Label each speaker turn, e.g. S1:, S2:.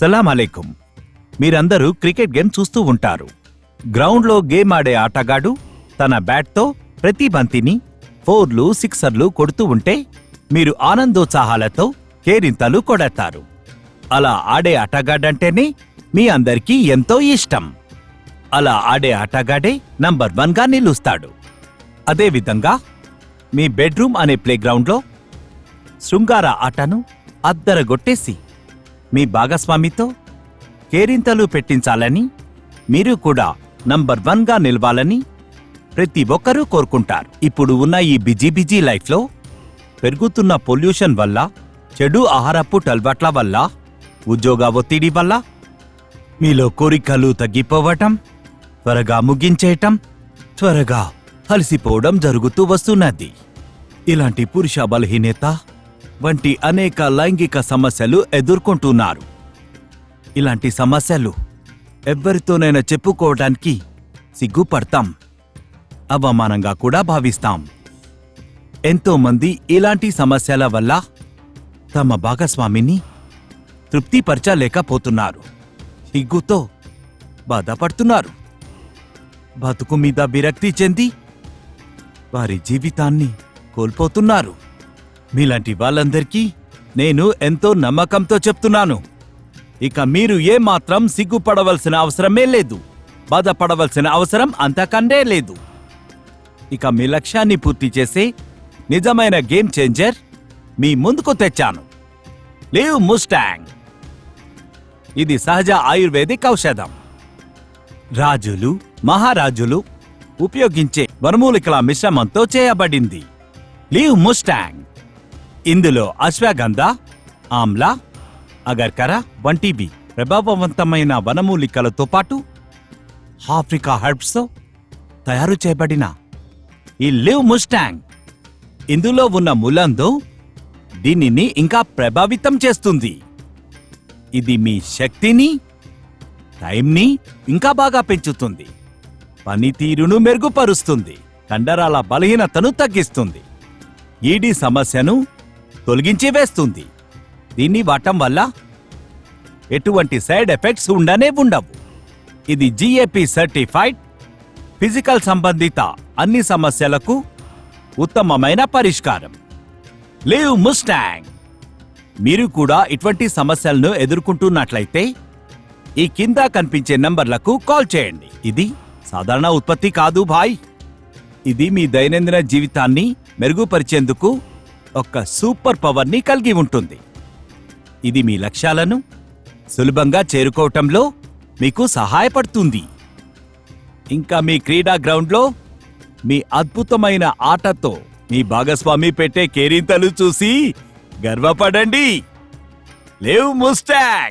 S1: సలాం అలైకుం మీరందరూ cricket game చూస్తూ ఉంటారు. గ్రౌండ్లో గేమ్ ఆడే ఆటగాడు తన బ్యాట్తో ప్రతి బంతిని ఫోర్లు సిక్సర్లు కొడుతూ ఉంటే మీరు ఆనందోత్సాహాలతో కేరింతలు కొడతారు. అలా ఆడే ఆటగాడంటేనే మీ అందరికీ ఎంతో ఇష్టం. అలా ఆడే ఆటగాడే నంబర్ వన్గా నిలుస్తాడు. అదేవిధంగా మీ బెడ్రూమ్ అనే ప్లేగ్రౌండ్లో శృంగార ఆటను అద్దరగొట్టేసి మీ భాగస్వామితో కేరింతలు పెట్టించాలని మీరు కూడా నంబర్ వన్గా నిలవాలని ప్రతి ఒక్కరూ కోరుకుంటారు. ఇప్పుడు ఉన్న ఈ బిజీ బిజీ లైఫ్లో పెరుగుతున్న పొల్యూషన్ వల్ల చెడు ఆహారపు అలవాట్ల వల్ల ఉద్యోగ ఒత్తిడి వల్ల మీలో కోరికలు తగ్గిపోవటం త్వరగా ముగించేయటం త్వరగా అలసిపోవడం జరుగుతూ వస్తున్నది. ఇలాంటి పురుష బలహీనత వంటి అనేక లైంగిక సమస్యలు ఎదుర్కొంటున్నారు. ఇలాంటి సమస్యలు ఎవ్వరితోనైనా చెప్పుకోవడానికి సిగ్గుపడతాం అవమానంగా కూడా భావిస్తాం. ఎంతోమంది ఇలాంటి సమస్యల వల్ల తమ భాగస్వామిని తృప్తిపరచలేకపోతున్నారు సిగ్గుతో బాధపడుతున్నారు. బతుకు మీద విరక్తి చెంది వారి జీవితాన్ని కోల్పోతున్నారు. మీలాంటి వాళ్ళందరికీ నేను ఎంతో నమ్మకంతో చెప్తున్నాను. ఇక మీరు ఏమాత్రం సిగ్గుపడవలసిన అవసరమే లేదు. బాధపడవలసిన అవసరం అంతకంటే లేదు. ఇక మీ లక్ష్యాన్ని పూర్తి చేసే నిజమైన గేమ్ చేంజర్ మీ ముందుకు తెచ్చాను. Liv Mustang. ఇది సహజ ఆయుర్వేదిక్ ఔషధం. రాజులు మహారాజులు ఉపయోగించే వనమూలికల మిశ్రమంతో చేయబడింది. Liv Mustang. ఇందులో అశ్వగంధ ఆమ్లా అగర్కర వంటివి ప్రభావవంతమైన వనమూలికలతో పాటు ఆఫ్రికా హెర్బ్స్తో తయారు చేయబడిన ఈ లివ్ ముస్టాంగ్. ఇందులో ఉన్న ములందో దీనిని ఇంకా ప్రభావితం చేస్తుంది. ఇది మీ శక్తిని టైంని ఇంకా బాగా పెంచుతుంది. పనితీరును మెరుగుపరుస్తుంది. కండరాల బలహీనతను తగ్గిస్తుంది. ఈడీ సమస్యను తొలగించి వేస్తుంది. దీన్ని వాడటం వల్ల ఎటువంటి సైడ్ ఎఫెక్ట్స్ ఉండనే ఉండవు. ఇది జిఏపి సర్టిఫైడ్ ఫిజికల్ సంబంధిత అన్ని సమస్యలకు ఉత్తమమైన పరిష్కారం. Liv Mustang. మీరు కూడా ఇటువంటి సమస్యలను ఎదుర్కొంటున్నట్లయితే ఈ కింద కనిపించే నంబర్లకు కాల్ చేయండి. ఇది సాధారణ ఉత్పత్తి కాదు భాయ్. ఇది మీ దైనందిన జీవితాన్ని మెరుగుపరిచేందుకు ఒక సూపర్ పవర్ని కలిగి ఉంటుంది. ఇది మీ లక్ష్యాలను సులభంగా చేరుకోవటంలో మీకు సహాయపడుతుంది. ఇంకా మీ క్రీడా గ్రౌండ్లో మీ అద్భుతమైన ఆటతో మీ భాగస్వామి పెట్టే కేరింతలు చూసి గర్వపడండి. లేవ్ ముస్టాంగ్!